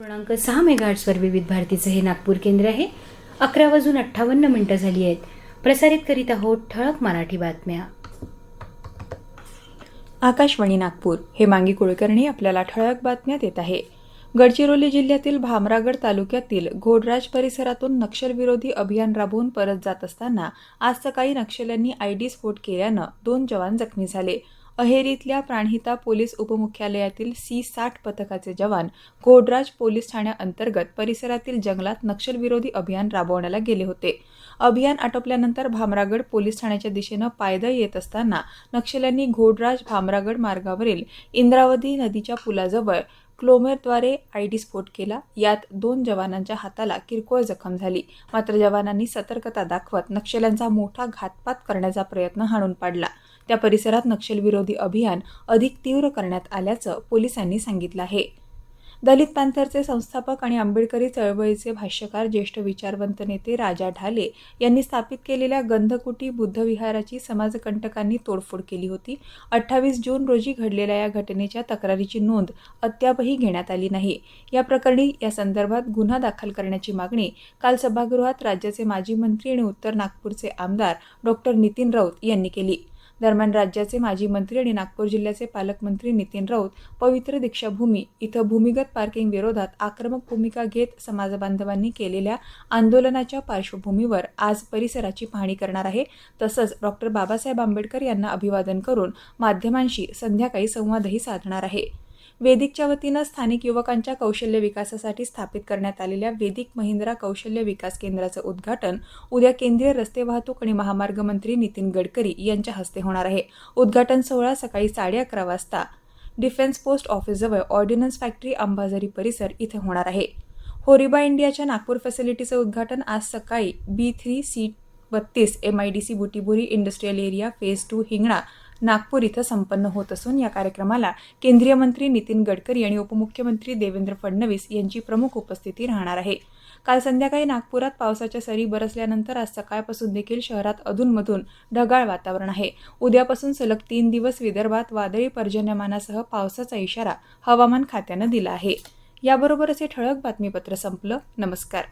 पूर्णांक सहा मेगाहर्ट्सवर विविध भारतीचं हे नागपूर केंद्र आहे. अकरा वाजून अठ्ठावन्न मिनिटं झाली आहेत. प्रसारित करीत आहोत ठळक मराठी बातम्या. आकाशवाणी नागपूर हे मांगी कुलकर्णी आपल्याला ठळक बातम्या देत आहे. गडचिरोली जिल्ह्यातील भामरागड तालुक्यातील घोडराज परिसरातून नक्षलविरोधी अभियान राबवून परत जात असताना आज सकाळी नक्षल्यांनी आयडी स्फोट केल्यानं दोन जवान जखमी झाले. अहेरीतल्या प्राणहिता पोलीस उपमुख्यालयातील सी साठ पथकाचे जवान घोडराज पोलीस ठाण्याअंतर्गत परिसरातील जंगलात नक्षलविरोधी अभियान राबवण्याला गेले होते. अभियान आटोपल्यानंतर भामरागड पोलीस ठाण्याच्या दिशेनं पायदळ येत असताना नक्षल्यांनी घोडराज भामरागड मार्गावरील इंद्रावती नदीच्या पुलाजवळ क्लोमेरद्वारे आयडी स्फोट केला. यात दोन जवानांच्या हाताला किरकोळ जखम झाली. मात्र जवानांनी सतर्कता दाखवत नक्षल्यांचा मोठा घातपात करण्याचा प्रयत्न हाणून पाडला. त्या परिसरात नक्षलविरोधी अभियान अधिक तीव्र करण्यात आल्याचं पोलिसांनी सांगितलं आहे. दलित पॅन्थरचे संस्थापक आणि आंबेडकरी चळवळीचे भाष्यकार ज्येष्ठ विचारवंत नेते राजा ढाले यांनी स्थापित केलेल्या गंधकुटी बुद्धविहाराची समाजकंटकांनी तोडफोड केली होती. अठ्ठावीस जून रोजी घडलेल्या या घटनेच्या तक्रारीची नोंद अद्यापही घेण्यात आली नाही. या प्रकरणी या संदर्भात गुन्हा दाखल करण्याची मागणी काल सभागृहात राज्याचे माजी मंत्री आणि उत्तर नागपूरचे आमदार डॉक्टर नितीन राऊत यांनी केली. दरम्यान राज्याचे माजी मंत्री आणि नागपूर जिल्ह्याचे पालकमंत्री नितीन राऊत पवित्र दीक्षाभूमी इथं भूमिगत पार्किंग विरोधात आक्रमक भूमिका घेत समाजबांधवांनी केलेल्या आंदोलनाच्या पार्श्वभूमीवर आज परिसराची पाहणी करणार आहे. तसंच डॉक्टर बाबासाहेब आंबेडकर यांना अभिवादन करून माध्यमांशी संध्याकाळी संवादही साधणार आहे. वेदिकच्या वतीनं स्थानिक युवकांच्या कौशल्य विकासासाठी स्थापित करण्यात आलेल्या वेदिक महिंद्रा कौशल्य विकास केंद्राचं उद्घाटन उद्या केंद्रीय रस्ते वाहतूक आणि महामार्ग मंत्री नितीन गडकरी यांच्या हस्ते होणार आहे. उद्घाटन सोहळा सकाळी साडे अकरा वाजता. डिफेन्स पोस्ट ऑफिसजवळ ऑर्डिनन्स फॅक्टरी अंबाझरी परिसर इथे होणार आहे. होरिबा इंडियाच्या नागपूर फॅसिलिटीचं उद्घाटन आज सकाळी बी थ्री सी बत्तीस M I D C Butibori industrial area phase two Hingna Nagpur इथं संपन्न होत असून या कार्यक्रमाला केंद्रीय मंत्री नितीन गडकरी आणि उपमुख्यमंत्री देवेंद्र फडणवीस यांची प्रमुख उपस्थिती राहणार आहे. काल संध्याकाळी नागपुरात पावसाच्या सरी बरसल्यानंतर आज सकाळपासून देखील शहरात अधूनमधून ढगाळ वातावरण आहे. उद्यापासून सलग तीन दिवस विदर्भात वादळी पर्जन्यमानासह पावसाचा इशारा हवामान खात्यानं दिला आहे. याबरोबरच हे ठळक बातमीपत्र संपलं. नमस्कार.